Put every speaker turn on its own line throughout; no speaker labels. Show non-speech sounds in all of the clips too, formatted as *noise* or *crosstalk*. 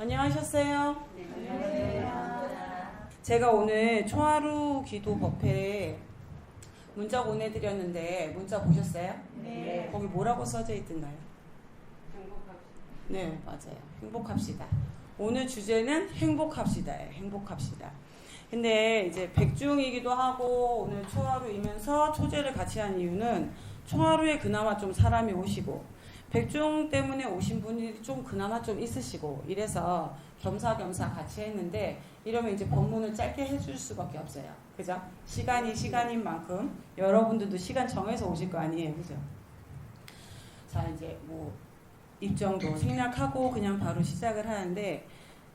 안녕하셨어요? 제가 오늘 초하루 기도 법회에 문자 보내드렸는데 문자 보셨어요?
네.
거기 뭐라고 써져 있던가요? 네, 맞아요. 행복합시다. 오늘 주제는 행복합시다예요. 행복합시다. 근데 이제 백중이기도 하고 오늘 초하루이면서 초제를 같이 한 이유는 초하루에 그나마 좀 사람이 오시고 백중 때문에 오신 분이 좀 그나마 좀 있으시고 이래서 겸사겸사 같이 했는데 이러면 이제 본문을 짧게 해줄 수밖에 없어요. 그죠? 시간이 시간인 만큼 여러분들도 시간 정해서 오실 거 아니에요. 그죠? 자, 이제 뭐 입정도 생략하고 그냥 바로 시작을 하는데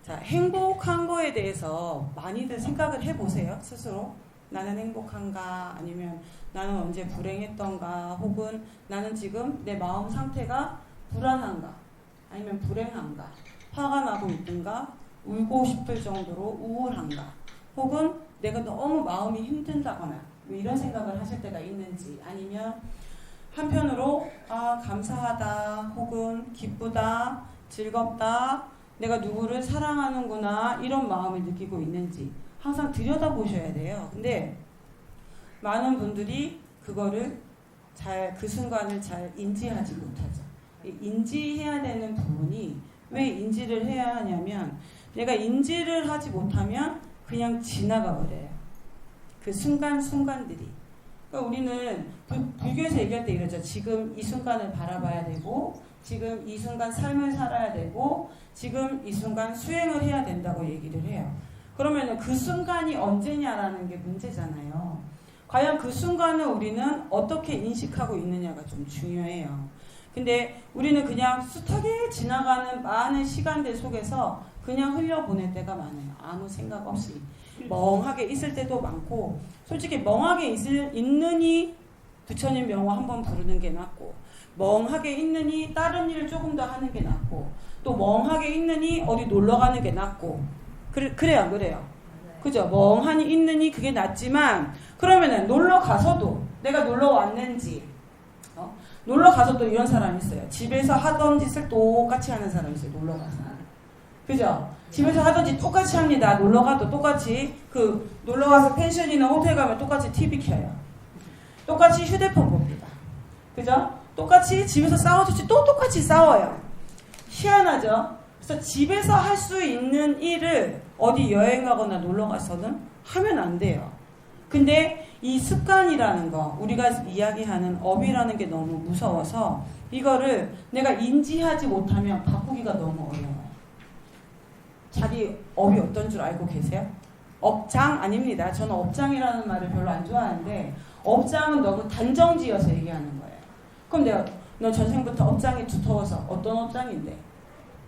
자, 행복한 거에 대해서 많이들 생각을 해보세요. 스스로. 나는 행복한가? 아니면 나는 언제 불행했던가? 혹은 나는 지금 내 마음 상태가 불안한가? 아니면 불행한가? 화가 나고 있든가? 울고 싶을 정도로 우울한가? 혹은 내가 너무 마음이 힘든다거나 뭐 이런 생각을 하실 때가 있는지 아니면 한편으로 아 감사하다 혹은 기쁘다 즐겁다 내가 누구를 사랑하는구나 이런 마음을 느끼고 있는지 항상 들여다 보셔야 돼요. 근데 많은 분들이 그거를 잘 그 순간을 잘 인지하지 못하죠. 이 인지해야 되는 부분이 왜 인지를 해야 하냐면 내가 인지를 하지 못하면 그냥 지나가 버려요. 그 순간 순간들이. 그러니까 우리는 불, 불교에서 얘기할 때 이러죠. 지금 이 순간을 바라봐야 되고, 지금 이 순간 삶을 살아야 되고, 지금 이 순간 수행을 해야 된다고 얘기를 해요. 그러면 그 순간이 언제냐라는 게 문제잖아요. 과연 그 순간을 우리는 어떻게 인식하고 있느냐가 좀 중요해요. 근데 우리는 그냥 숱하게 지나가는 많은 시간들 속에서 그냥 흘려보낼 때가 많아요. 아무 생각 없이. 멍하게 있을 때도 많고, 솔직히 멍하게 있을, 있느니 부처님 명화 한번 부르는 게 낫고, 멍하게 있느니 다른 일을 조금 더 하는 게 낫고, 또 멍하게 있느니 어디 놀러 가는 게 낫고, 그래, 그래요, 안 그래요? 그죠? 멍하니 있느니 그게 낫지만, 그러면은 놀러 가서도 내가 놀러 왔는지, 어? 놀러 가서도 이런 사람이 있어요. 집에서 하던 짓을 똑같이 하는 사람이 있어요, 놀러 가서. 그죠? 집에서 하던지 똑같이 합니다. 놀러 가도 똑같이 그 놀러 가서 펜션이나 호텔 가면 똑같이 TV 켜요. 똑같이 휴대폰 봅니다. 그죠? 똑같이 집에서 싸워줬지 또 똑같이 싸워요. 희한하죠? 그래서 집에서 할 수 있는 일을 어디 여행 가거나 놀러 가서는 하면 안 돼요. 근데 이 습관이라는 거, 우리가 이야기하는 업이라는 게 너무 무서워서 이거를 내가 인지하지 못하면 바꾸기가 너무 어려워요. 자기 업이 어떤 줄 알고 계세요? 업장 아닙니다. 저는 업장이라는 말을 별로 안 좋아하는데 업장은 너무 단정지어서 얘기하는 거예요. 그럼 내가 너 전생부터 업장이 두터워서 어떤 업장인데?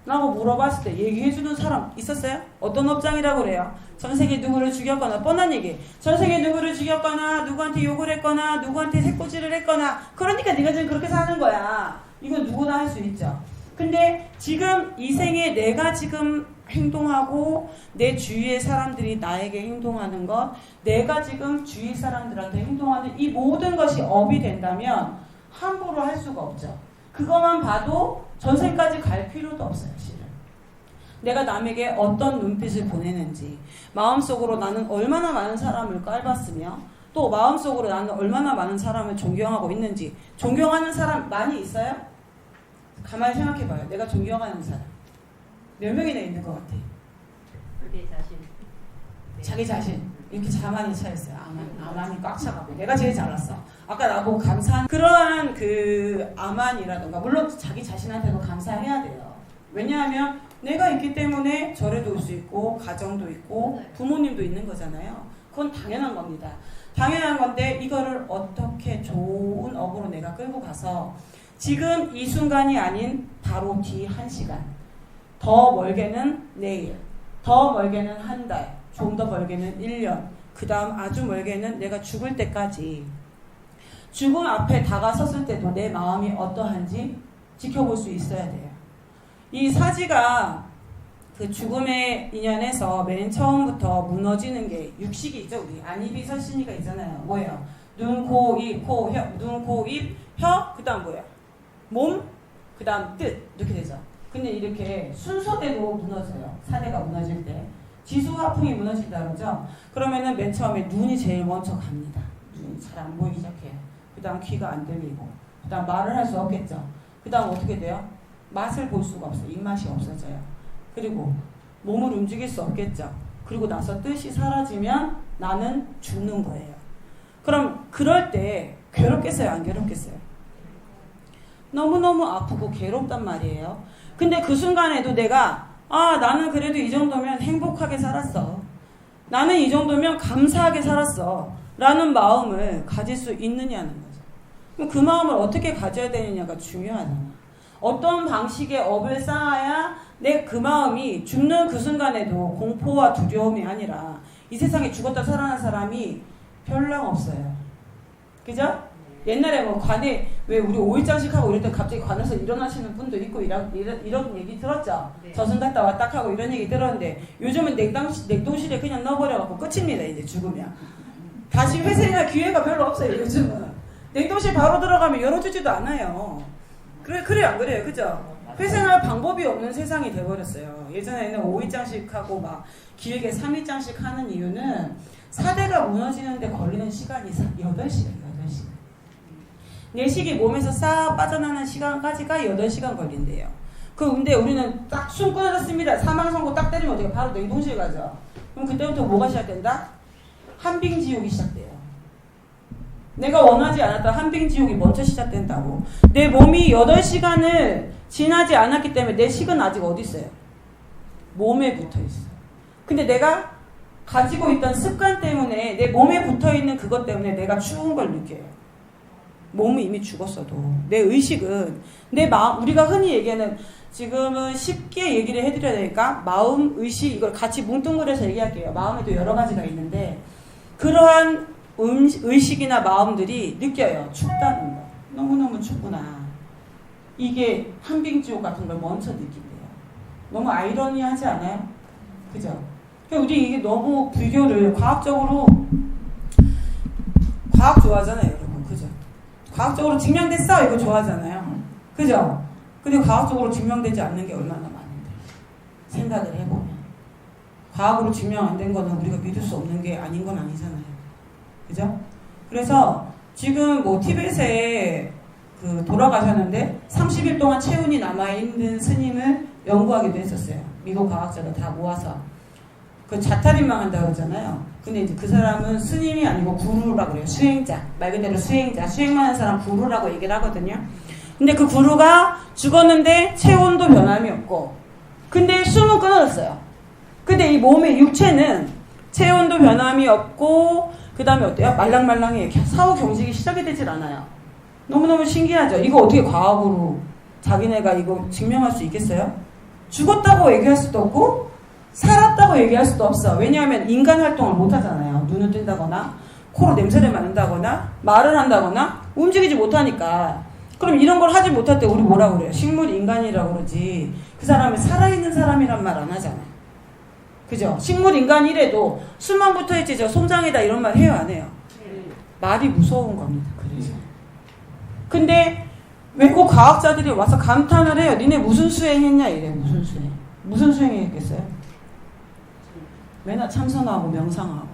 라고 물어봤을 때 얘기해주는 사람 있었어요? 어떤 업장이라고 그래요? 전생에 누구를 죽였거나 뻔한 얘기. 전생에 누구를 죽였거나 누구한테 욕을 했거나 누구한테 새꼬지를 했거나 그러니까 네가 지금 그렇게 사는 거야. 이건 누구나 할 수 있죠. 근데 지금 이 생에 내가 지금 행동하고 내 주위의 사람들이 나에게 행동하는 것, 내가 지금 주위 사람들한테 행동하는 이 모든 것이 업이 된다면 함부로 할 수가 없죠. 그것만 봐도 전생까지 갈 필요도 없어요, 실은. 내가 남에게 어떤 눈빛을 보내는지, 마음속으로 나는 얼마나 많은 사람을 깔봤으며, 또 마음속으로 나는 얼마나 많은 사람을 존경하고 있는지, 존경하는 사람 많이 있어요? 가만히 생각해봐요. 내가 존경하는 사람. 몇 명이나 있는 것 같아?
그게 자신.
자기 자신. 이렇게 자만이 차있어요. 아만, 아만이 꽉 차가고. 내가 제일 잘났어. 아까 나보고 감사한, 그러한 그 아만이라던가, 물론 자기 자신한테도 감사해야 돼요. 왜냐하면 내가 있기 때문에 절에도 올수 있고, 가정도 있고, 부모님도 있는 거잖아요. 그건 당연한 겁니다. 당연한 건데, 이거를 어떻게 좋은 업으로 내가 끌고 가서, 지금 이 순간이 아닌 바로 뒤 한 시간, 더 멀게는 내일, 더 멀게는 한 달, 좀 더 멀게는 1년, 그 다음 아주 멀게는 내가 죽을 때까지 죽음 앞에 다가섰을 때도 내 마음이 어떠한지 지켜볼 수 있어야 돼요. 이 사지가 그 죽음의 인연에서 맨 처음부터 무너지는 게 육식이죠, 우리. 안이비설신이가 있잖아요. 뭐예요? 눈, 코, 입, 코, 혀, 눈, 코, 입, 혀, 그 다음 뭐예요? 몸, 그 다음 뜻. 이렇게 되죠. 근데 이렇게 순서대로 무너져요. 사대가 무너질 때. 지수 화풍이 무너진다 그러죠. 그러면은 맨 처음에 눈이 제일 먼저 갑니다. 눈이 잘 안 보이기 시작해요. 그 다음 귀가 안 들리고, 그 다음 말을 할 수 없겠죠. 그 다음 어떻게 돼요? 맛을 볼 수가 없어요. 입맛이 없어져요. 그리고 몸을 움직일 수 없겠죠. 그리고 나서 뜻이 사라지면 나는 죽는 거예요. 그럼 그럴 때 괴롭겠어요? 안 괴롭겠어요? 너무너무 아프고 괴롭단 말이에요. 근데 그 순간에도 내가 아 나는 그래도 이 정도면 행복하게 살았어. 나는 이 정도면 감사하게 살았어. 라는 마음을 가질 수 있느냐는 거죠. 그럼 그 마음을 어떻게 가져야 되느냐가 중요하잖아. 어떤 방식의 업을 쌓아야 내 그 마음이 죽는 그 순간에도 공포와 두려움이 아니라 이 세상에 죽었다 살아난 사람이 별랑 없어요. 그죠? 옛날에 뭐 관에 왜 우리 5일장씩 하고 이럴 때 갑자기 관에서 일어나시는 분도 있고 이런, 이런, 이런 얘기 들었죠?
네.
저승 갔다 왔다 하고 이런 얘기 들었는데 요즘은 냉동, 냉동실에 그냥 넣어버려갖고 끝입니다 이제 죽으면 다시 회생할 기회가 별로 없어요 요즘은 냉동실 바로 들어가면 열어주지도 않아요 그래, 그래요 안 그래요 그죠? 회생할 방법이 없는 세상이 돼버렸어요 예전에는 5일장씩 하고 막 길게 3일장씩 하는 이유는 사대가 무너지는데 걸리는 시간이 8시간 8시간 내식이 몸에서 싹 빠져나가는 시간까지가 8시간 걸린대요. 그 근데 우리는 딱 숨 끊어졌습니다. 사망 선고 딱 때리면 어떻게 바로 냉동실 가죠. 그럼 그때부터 뭐가 시작된다? 한빙 지옥이 시작돼요. 내가 원하지 않았던 한빙 지옥이 먼저 시작된다고. 내 몸이 8시간을 지나지 않았기 때문에 내 식은 아직 어디 있어요? 몸에 붙어 있어. 근데 내가 가지고 있던 습관 때문에 내 몸에 붙어 있는 그것 때문에 내가 추운 걸 느껴요. 몸은 이미 죽었어도 내 의식은 내 마음 우리가 흔히 얘기하는 지금은 쉽게 얘기를 해드려야 되니까 마음 의식 이걸 같이 뭉뚱그려서 얘기할게요 마음에도 여러 가지가 있는데 그러한 음, 의식이나 마음들이 느껴요 춥다는 거 너무 너무 춥구나 이게 한빙지옥 같은 걸 먼저 느낀대요 너무 아이러니하지 않아요? 그죠? 그러니까 우리 이게 너무 불교를 과학적으로 과학 좋아하잖아요? 과학적으로 증명됐어 이거 좋아하잖아요. 그죠? 근데 과학적으로 증명되지 않는 게 얼마나 많은데 생각을 해보면 과학으로 증명 안 된 거는 우리가 믿을 수 없는 게 아닌 건 아니잖아요. 그죠? 그래서 지금 뭐 티벳에 그 돌아가셨는데 30일 동안 체온이 남아 있는 스님을 연구하기도 했었어요. 미국 과학자들 다 모아서 그 자탈인망 한다고 그러잖아요. 근데 이제 그 사람은 스님이 아니고 구루라고 그래요. 수행자. 말 그대로 수행자. 수행만 하는 사람 구루라고 얘기를 하거든요. 근데 그 구루가 죽었는데 체온도 변함이 없고, 근데 숨은 끊어졌어요. 근데 이 몸의 육체는 체온도 변함이 없고, 그 다음에 어때요? 말랑말랑해. 사후 경직이 시작이 되질 않아요. 너무너무 신기하죠? 이거 어떻게 과학으로 자기네가 이거 증명할 수 있겠어요? 죽었다고 얘기할 수도 없고, 살았다고 얘기할 수도 없어. 왜냐하면 인간 활동을 못 하잖아요. 눈을 뜬다거나, 코로 냄새를 맡는다거나, 말을 한다거나, 움직이지 못하니까. 그럼 이런 걸 하지 못할 때 우리 뭐라고 그래요? 식물 인간이라고 그러지. 그 사람이 살아있는 사람이란 말 안 하잖아요. 그죠? 식물 인간이래도 숨만 붙어 있지, 저 송장이다 이런 말 해요, 안 해요? 말이 무서운 겁니다. 그래서. 근데 외국 과학자들이 와서 감탄을 해요. 니네 무슨 수행했냐 이래. 무슨 수행? 무슨 수행했겠어요? 맨날 참선하고 명상하고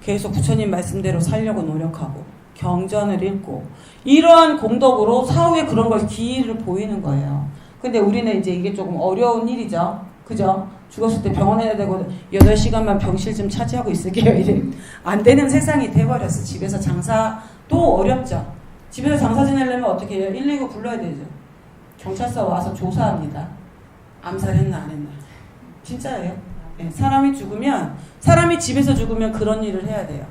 계속 부처님 말씀대로 살려고 노력하고 경전을 읽고 이러한 공덕으로 사후에 그런 걸 기회를 보이는 거예요. 근데 우리는 이제 이게 조금 어려운 일이죠. 그죠? 죽었을 때 병원에 되고 8시간만 병실 좀 차지하고 있을게요. 이래. 안 되는 세상이 돼버렸어. 집에서 장사도 어렵죠. 집에서 장사 지내려면 어떻게 해요? 119 불러야 되죠. 경찰서 와서 조사합니다. 암살했나 안 했나. 진짜예요. 네, 사람이 죽으면 사람이 집에서 죽으면 그런 일을 해야 돼요.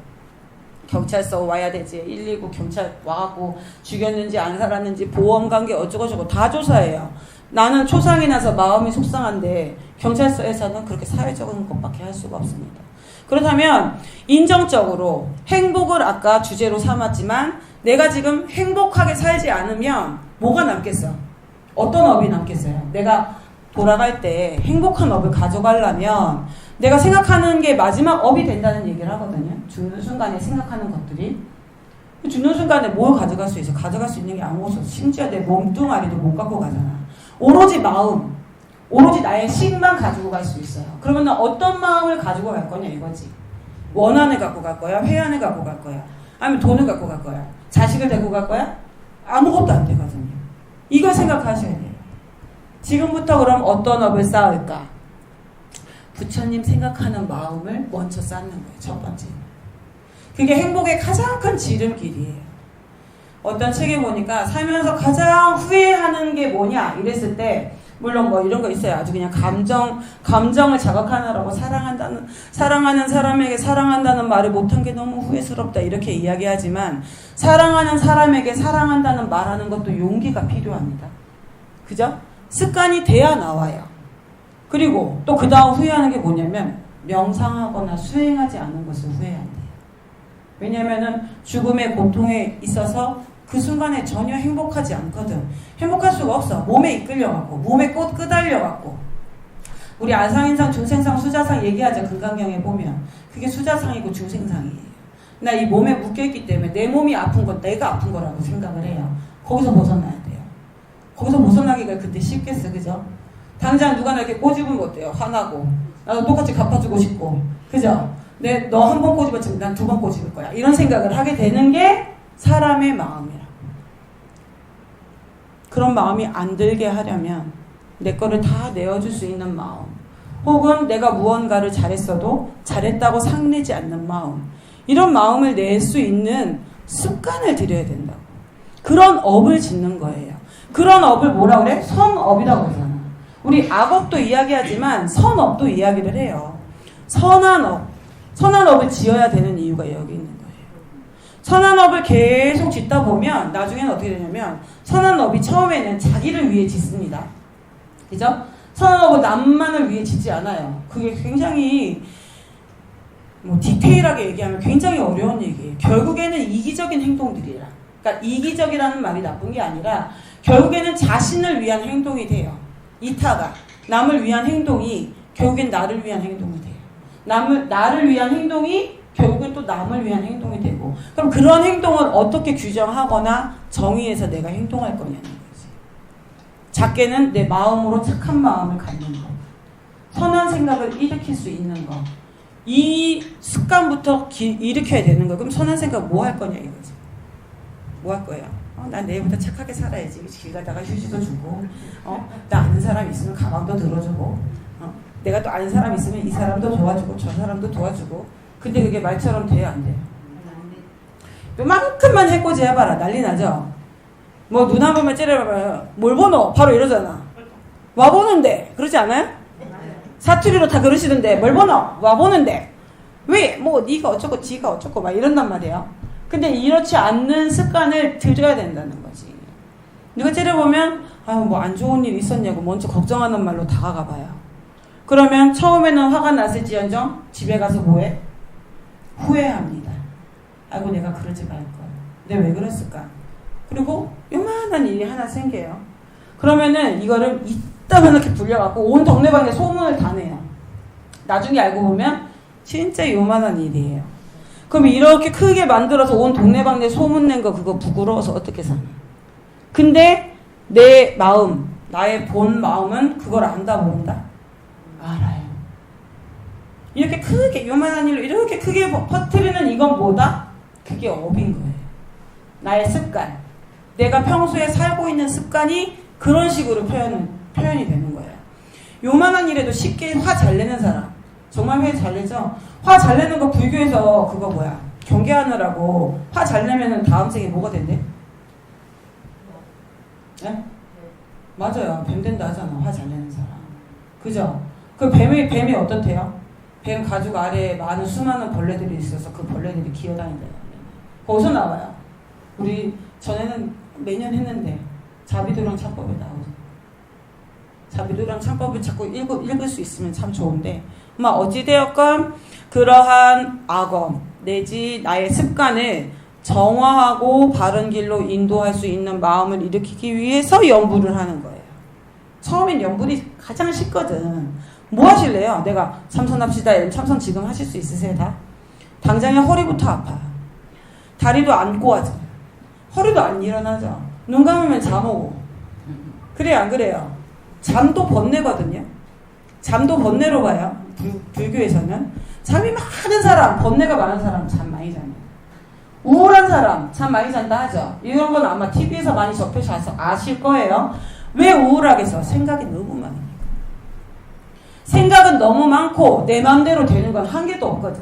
경찰서 와야 되지. 119 경찰 와갖고 죽였는지 안 살았는지 보험 관계 어쩌고저쩌고 다 조사해요. 나는 초상이 나서 마음이 속상한데 경찰서에서는 그렇게 사회적인 것밖에 할 수가 없습니다. 그렇다면 인정적으로 행복을 아까 주제로 삼았지만 내가 지금 행복하게 살지 않으면 뭐가 남겠어? 어떤 업이 남겠어요? 내가 돌아갈 때 행복한 업을 가져가려면 내가 생각하는 게 마지막 업이 된다는 얘기를 하거든요. 죽는 순간에 생각하는 것들이. 죽는 순간에 뭘 가져갈 수 있어? 가져갈 수 있는 게 아무것도 없어. 심지어 내 몸뚱아리도 못 갖고 가잖아. 오로지 마음, 오로지 나의 식만 가지고 갈 수 있어요. 그러면 어떤 마음을 가지고 갈 거냐 이거지. 원한을 갖고 갈 거야, 회한을 갖고 갈 거야, 아니면 돈을 갖고 갈 거야, 자식을 데리고 갈 거야? 아무것도 안 되거든요. 이걸 생각하셔야 돼요. 지금부터 그럼 어떤 업을 쌓을까? 부처님 생각하는 마음을 먼저 쌓는 거예요. 첫 번째. 그게 행복의 가장 큰 지름길이에요. 어떤 책에 보니까 살면서 가장 후회하는 게 뭐냐 이랬을 때 물론 뭐 이런 거 있어요. 아주 그냥 감정 감정을 자극하느라고 사랑한다는 사랑하는 사람에게 사랑한다는 말을 못한 게 너무 후회스럽다 이렇게 이야기하지만 사랑하는 사람에게 사랑한다는 말하는 것도 용기가 필요합니다. 그죠? 습관이 돼야 나와요. 그리고 또 그 다음 후회하는 게 뭐냐면 명상하거나 수행하지 않은 것을 후회한대요. 왜냐면은 죽음의 고통에 있어서 그 순간에 전혀 행복하지 않거든. 행복할 수가 없어. 몸에 이끌려갖고, 몸에 꽃 끄달려갖고. 우리 안상인상, 중생상, 수자상 얘기하자. 금강경에 보면. 그게 수자상이고 중생상이에요. 나 이 몸에 묶여있기 때문에 내 몸이 아픈 건 내가 아픈 거라고 생각을 해요. 거기서 벗어나야 돼요. 거기서 벗어나기가 그때 쉽겠어. 그죠? 당장 누가 나 이렇게 꼬집으면 어때요? 화나고. 나도 똑같이 갚아주고 싶고. 그죠? 내, 너 한 번 꼬집었지만 난두 번 꼬집을 거야. 이런 생각을 하게 되는 게 사람의 마음이라. 그런 마음이 안 들게 하려면 내 거를 다 내어줄 수 있는 마음. 혹은 내가 무언가를 잘했어도 잘했다고 상내지 않는 마음. 이런 마음을 낼 수 있는 습관을 들여야 된다고. 그런 업을 짓는 거예요. 그런 업을 뭐라 그래? 선업이라고 그러잖아. 우리 악업도 이야기하지만 선업도 이야기를 해요. 선한 업. 선한 업을 지어야 되는 이유가 여기 있는 거예요. 선한 업을 계속 짓다 보면 나중에는 어떻게 되냐면 선한 업이 처음에는 자기를 위해 짓습니다. 그죠? 선한 업은 남만을 위해 짓지 않아요. 그게 굉장히 뭐 디테일하게 얘기하면 굉장히 어려운 얘기예요. 결국에는 이기적인 행동들이라. 그러니까 이기적이라는 말이 나쁜 게 아니라 결국에는 자신을 위한 행동이 돼요. 이타가 남을 위한 행동이 결국엔 나를 위한 행동이 돼요. 남을 나를 위한 행동이 결국엔 또 남을 위한 행동이 되고 그럼 그런 행동을 어떻게 규정하거나 정의해서 내가 행동할 거냐는 거지. 작게는 내 마음으로 착한 마음을 갖는 거. 선한 생각을 일으킬 수 있는 거. 이 습관부터 기, 일으켜야 되는 거. 그럼 선한 생각 뭐 할 거냐 이거지. 뭐 할 거예요? 어, 난 내일부터 착하게 살아야지. 길 가다가 휴지도 주고, 어, 나 아는 사람 있으면 가방도 들어주고, 어, 내가 또 아는 사람 있으면 이 사람도 도와주고, 저 사람도 도와주고. 근데 그게 말처럼 돼야 안 돼요. 요만큼만 해코지 해봐라. 난리 나죠? 뭐 눈 한 번만 찌르면 뭘 보노? 바로 이러잖아. 와 보는데 그러지 않아요? 사투리로 다 그러시던데 뭘 보노? 와 보는데 왜? 뭐 네가 어쩌고 지가 어쩌고 막 이런단 말이에요. 근데 이렇지 않는 습관을 들여야 된다는 거지. 누가 째려보면 아유 뭐 안 좋은 일 있었냐고 먼저 걱정하는 말로 다가가 봐요. 그러면 처음에는 화가 났을지언정 집에 가서 뭐해? 후회합니다. 아이고 내가 그러지 말걸. 내가 왜 그랬을까? 그리고 요만한 일이 하나 생겨요. 그러면은 이거를 이따만하게 불려갖고 온 동네방에 소문을 다 내요. 나중에 알고 보면 진짜 요만한 일이에요. 그럼 이렇게 크게 만들어서 온 동네방네 소문 낸 거 그거 부끄러워서 어떻게 사나? 근데 내 마음, 나의 본 마음은 그걸 안다 모른다? 알아요. 이렇게 크게 요만한 일로 이렇게 크게 퍼뜨리는 이건 뭐다? 그게 업인 거예요. 나의 습관. 내가 평소에 살고 있는 습관이 그런 식으로 표현은, 표현이 되는 거예요. 요만한 일에도 쉽게 화 잘 내는 사람. 정말 화잘 내죠? 화 잘 내는 거 불교에서 그거 뭐야? 경계하느라고 화 잘 내면은 다음 생에 뭐가 된대? 네? 맞아요. 뱀 된다 하잖아. 화 잘 내는 사람. 그죠? 그 뱀이, 뱀이 어떻대요? 뱀 가죽 아래에 많은 수많은 벌레들이 있어서 그 벌레들이 기어다닌대요. 거기서 나와요. 우리 전에는 매년 했는데 자비도랑 창법에 나오죠. 자비도랑 창법을 자꾸 읽, 읽을 수 있으면 참 좋은데 막 어찌되었건 그러한 악업 내지 나의 습관을 정화하고 바른 길로 인도할 수 있는 마음을 일으키기 위해서 연부를 하는 거예요. 처음엔 연불이 가장 쉽거든. 뭐 하실래요? 내가 참선합시다. 이러면 참선 지금 하실 수 있으세요, 다? 당장에 허리부터 아파. 다리도 안 꼬아져. 허리도 안 일어나죠. 눈 감으면 잠 오고. 그래요, 안 그래요? 잠도 번뇌거든요. 잠도 번뇌로 봐요. 불, 불교에서는. 잠이 많은 사람, 번뇌가 많은 사람 잠 많이 자요. 우울한 사람 잠 많이 잔다 하죠. 이런 건 아마 TV에서 많이 접해서 아실 거예요. 왜 우울하겠어? 생각이 너무 많으니까. 생각은 너무 많고 내 마음대로 되는 건 한 개도 없거든.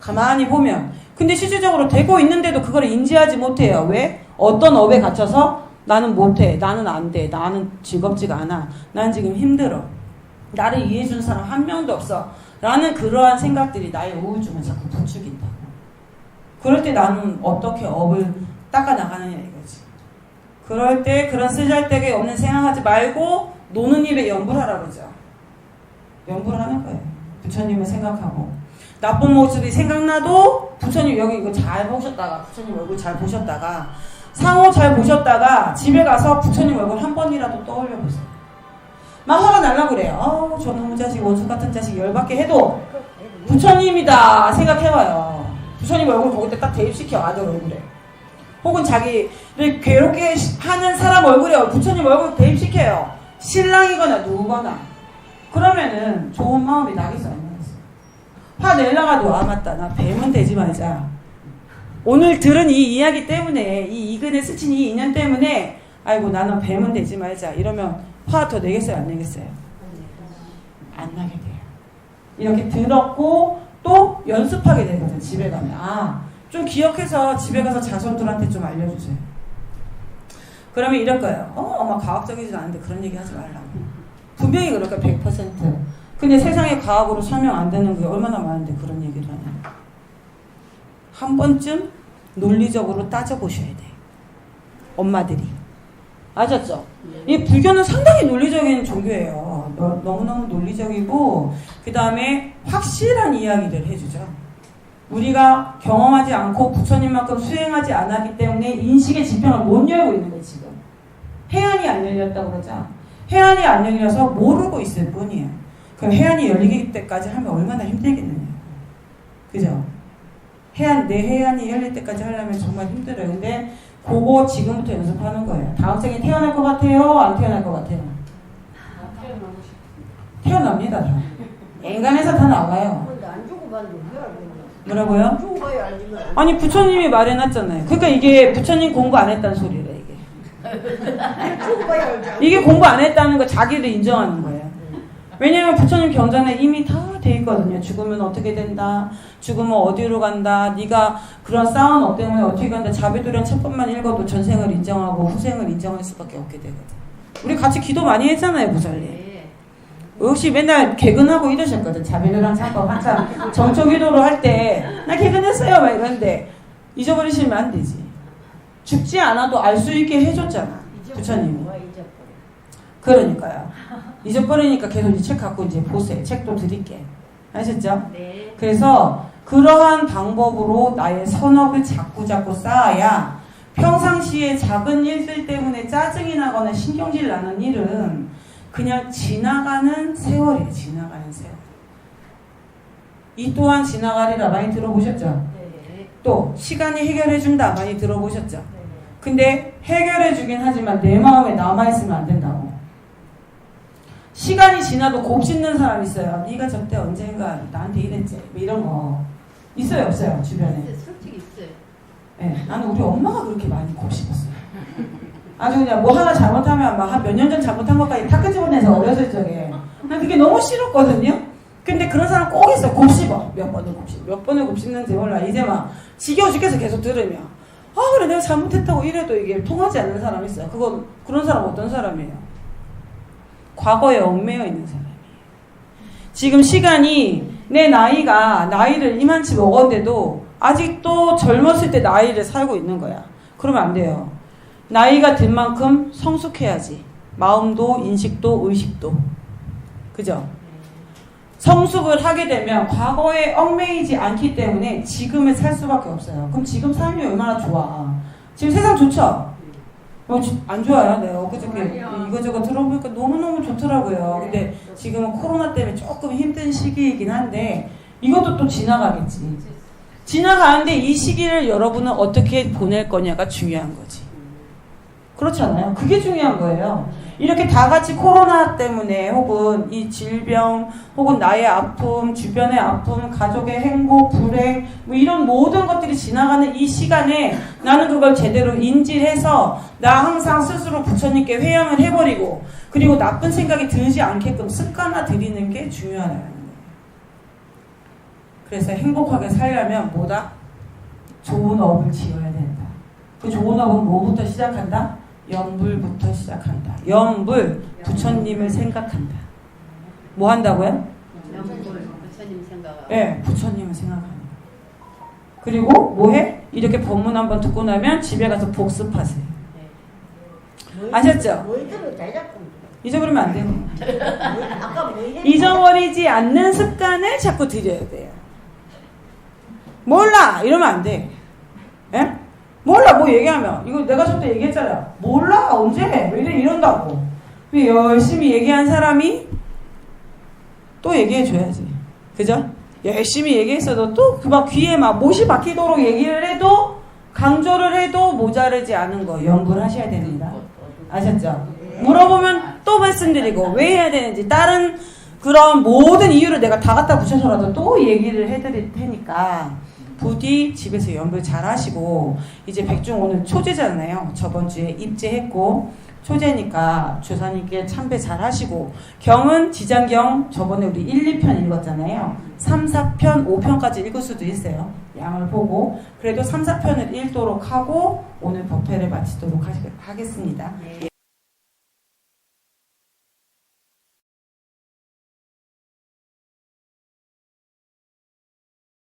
가만히 보면. 근데 실질적으로 되고 있는데도 그걸 인지하지 못해요. 왜? 어떤 업에 갇혀서 나는 못해. 나는 안 돼. 나는 즐겁지가 않아. 난 지금 힘들어. 나를 이해해주는 사람 한 명도 없어. 라는 그러한 생각들이 나의 우울증을 자꾸 부추긴다고. 그럴 때 나는 어떻게 업을 닦아 나가느냐 이거지. 그럴 때 그런 쓰잘데기 없는 생각하지 말고 노는 입에 연불 하라 그러죠. 연불 하는 거예요. 부처님을 생각하고. 나쁜 모습이 생각나도 부처님 여기 이거 잘 보셨다가 부처님 얼굴 잘 보셨다가 상호 잘 보셨다가 집에 가서 부처님 얼굴 한 번이라도 떠올려 보세요. 막 화가 날라 그래요. 아우 저놈의 자식 원수 같은 자식 열받게 해도 부처님이다 생각해봐요. 부처님 얼굴 거기다 딱 대입시켜 아들 얼굴에. 혹은 자기를 괴롭게 하는 사람 얼굴에 부처님 얼굴 대입시켜요. 신랑이거나 누구거나. 그러면은 좋은 마음이 나겠어 안 나겠어? 화 내려가도 아 맞다 나 뱀은 되지 말자. 오늘 들은 이 이야기 때문에 이 이근에 스친 이 인연 때문에 아이고 나는 뱀은 되지 말자 이러면 화 더 내겠어요 안 내겠어요? 안 나게 돼요. 이렇게 들었고 또 연습하게 되거든 집에 가면 아 좀 기억해서 집에 가서 자손들한테 좀 알려주세요. 그러면 이럴 거예요. 어, 엄마 과학적이지 않은데 그런 얘기 하지 말라고. 분명히 그럴 거야 100%. 근데 세상에 과학으로 설명 안 되는 게 얼마나 많은데 그런 얘기를 하냐. 한 번쯤 논리적으로 따져보셔야 돼. 엄마들이. 아셨죠? 이 불교는 상당히 논리적인 종교예요. 너- 너무너무 논리적이고, 그 다음에 확실한 이야기를 해주죠. 우리가 경험하지 않고 부처님만큼 수행하지 않았기 때문에 인식의 지평을 못 열고 있는 거예요, 지금. 해안이 안 열렸다고 그러죠? 해안이 안 열려서 모르고 있을 뿐이에요. 그럼 해안이 열리기 때까지 하면 얼마나 힘들겠느냐. 그죠? 해안, 내 해안이 열릴 때까지 하려면 정말 힘들어요. 근데 그거 지금부터 연습하는 거예요. 다음 생에 태어날 것 같아요? 안 태어날 것 같아요? 태어납니다, 다. 인간에서 다 나와요. 뭐라고요? 아니, 부처님이 말해놨잖아요. 그러니까 이게 부처님 공부 안 했다는 소리래, 이게. *laughs* 이게 공부 안 했다는 거 자기를 인정하는 거예요. 왜냐면 부처님 경전에 이미 다 돼 있거든요. 죽으면 어떻게 된다. 죽으면 어디로 간다. 네가 그런 싸운 업 때문에 어떻게 간다. 자비도련 첫 번만 읽어도 전생을 인정하고 후생을 인정할 수밖에 없게 되거든. 우리 같이 기도 많이 했잖아요, 무설리.
네.
역시 맨날 개근하고 이러셨거든. 자비도랑 참고 한참 정초 기도로 할 때 나 개근했어요 막 이러는데 잊어버리시면 안 되지. 죽지 않아도 알 수 있게 해줬잖아. 부처님이. 그러니까요. 잊어버리니까 계속 이책 갖고 이제 보세요. 책도 드릴게. 아셨죠?
네.
그래서 그러한 방법으로 나의 선업을 자꾸 자꾸 쌓아야 평상시에 작은 일들 때문에 짜증이 나거나 신경질 나는 일은 그냥 지나가는 세월이에요. 지나가는 세월. 이 또한 지나가리라 많이 들어보셨죠?
네.
또 시간이 해결해준다 많이 들어보셨죠?
네.
근데 해결해주긴 하지만 내 마음에 남아있으면 안 된다고. 시간이 지나도 곱씹는 사람 있어요. 네가 저때 언젠가 나한테 이랬지. 뭐 이런 거 있어요, 없어요 주변에.
솔직히 있어요.
예, 나는 우리 엄마가 그렇게 많이 곱씹었어요. 아주 그냥 뭐 하나 잘못하면 막 한 몇 년 전 잘못한 것까지 다 끄집어내서 어렸을 적에 난 그게 너무 싫었거든요. 근데 그런 사람 꼭 있어 곱씹어 몇 번을 곱씹 몇 번을 곱씹는지 몰라 이제 막 지겨워 죽겠어 계속 들으면 아 그래 내가 잘못했다고 이래도 이게 통하지 않는 사람 있어요. 그건 그런 사람 어떤 사람이에요? 과거에 얽매여 있는 사람이에요. 지금 시간이 내 나이가 나이를 이만치 먹었는데도 아직도 젊었을 때 나이를 살고 있는 거야. 그러면 안 돼요. 나이가 든 만큼 성숙해야지. 마음도 인식도 의식도. 그죠? 성숙을 하게 되면 과거에 얽매이지 않기 때문에 지금을 살 수밖에 없어요. 그럼 지금 삶이 얼마나 좋아. 지금 세상 좋죠? 어, 지- 안 좋아요. 내가 엊그저께 이거저거 들어보니까 너무너무 좋더라고요. 근데 지금은 코로나 때문에 조금 힘든 시기이긴 한데 이것도 또 지나가겠지. 지나가는데 이 시기를 여러분은 어떻게 보낼 거냐가 중요한 거지. 그렇지 않아요? 그게 중요한 거예요. 이렇게 다 같이 코로나 때문에 혹은 이 질병 혹은 나의 아픔, 주변의 아픔, 가족의 행복, 불행 뭐 이런 모든 것들이 지나가는 이 시간에 나는 그걸 제대로 인지해서 나 항상 스스로 부처님께 회양을 해버리고 그리고 나쁜 생각이 들지 않게끔 습관화 들이는 게 중요하다는. 그래서 행복하게 살려면 뭐다? 좋은 업을 지어야 된다. 그 좋은 업은 뭐부터 시작한다? 염불부터 시작한다. 염불, 부처님을 생각한다. 뭐 한다고요?
명불 부처님 생각하고
예, 부처님을 생각하는 거. 그리고 뭐해? 이렇게 법문 한번 듣고 나면 집에 가서 복습하세요. 아셨죠? 잊어버리면 안 돼요.
뭐, 뭐?
잊어버리지 않는 습관을 자꾸 들여야 돼요. 몰라! 이러면 안 돼. 예? 몰라! 뭐 얘기하면. 이거 내가 저때 얘기했잖아요. 몰라! 언제? 왜 이래? 이런다고. 왜 열심히 얘기한 사람이 또 얘기해 줘야지. 그죠? 열심히 얘기했어도 또 그 막 귀에 막 못이 박히도록 얘기를 해도 강조를 해도 모자르지 않은 거 연구하셔야 됩니다. 아셨죠? 물어보면 또 말씀드리고 왜 해야 되는지 다른 그런 모든 이유를 내가 다 갖다 붙여서라도 또 얘기를 해드릴 테니까 부디 집에서 연불 잘 하시고 이제 백중 오늘 초제잖아요. 저번 주에 입제했고 초제니까 주사님께 참배 잘 하시고 경은 지장경 저번에 우리 1, 2편 읽었잖아요. 3, 4편, 5편까지 읽을 수도 있어요. 양을 보고 그래도 3, 4편을 읽도록 하고 오늘 법회를 마치도록 하겠습니다.
네.